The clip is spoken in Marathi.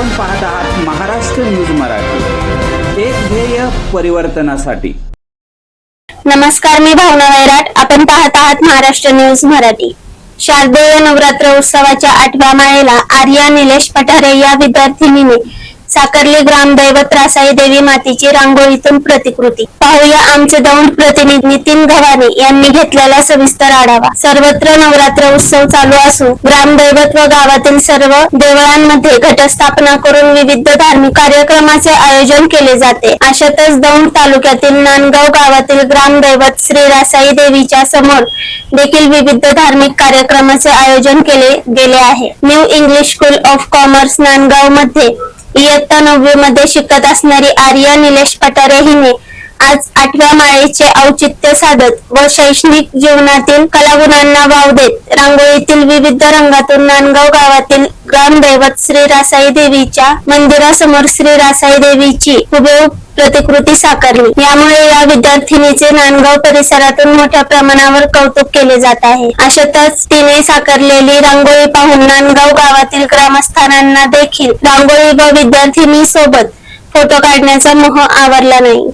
आपण पाहत आहात महाराष्ट्र न्यूज मराठी. एक ध्येय परिवर्तनासाठी. नमस्कार मी भावना वैराट. आपण पाहत आहात महाराष्ट्र न्यूज मराठी. शारदीय नवरात्र उत्सवाच्या आठव्या माळेला आर्या निलेश पठारे या विद्यार्थिनीने साकारली ग्रामदैवत रासाई देवी मातीची रांगोळीतून प्रतिकृती. पाहूया आमचे दौंड प्रतिनिधी नितीन घवाने यांनी घेतलेला सविस्तर आढावा. सर्वत्र नवरात्र उत्सव चालू असून ग्रामदैवत व गावातील सर्व देवळांमध्ये घटस्थापना करून विविध धार्मिक कार्यक्रमाचे आयोजन केले जाते. अशातच दौंड तालुक्यातील नांदगाव गावातील ग्रामदैवत श्री रासाई देवीच्या समोर देखील विविध धार्मिक कार्यक्रमाचे आयोजन केले गेले आहे. New English school of commerce नांदगावमध्ये इयत्ता नववी मध्ये शिकत असणारी आर्या निलेश पटारे हिने आज आठव्या माळेचे औचित्य साधत व शैक्षणिक जीवनातील कलागुणांना वाव देत रांगोळीतील विविध रंगातून नांदगाव गावातील ग्रामदैवत श्री रासाई देवीच्या मंदिरासमोर श्री रासाई देवीची हुबेहूब प्रतिकृती साकारली. यामुळे या विद्यार्थिनीचे नांदगाव परिसरातून मोठ्या प्रमाणावर कौतुक केले जात आहे. अशातच तिने साकारलेली रांगोळी पाहून नांदगाव गावातील ग्रामस्थानांना देखील रांगोळी व विद्यार्थिनी सोबत फोटो काढण्याचा मोह आवरला नाही.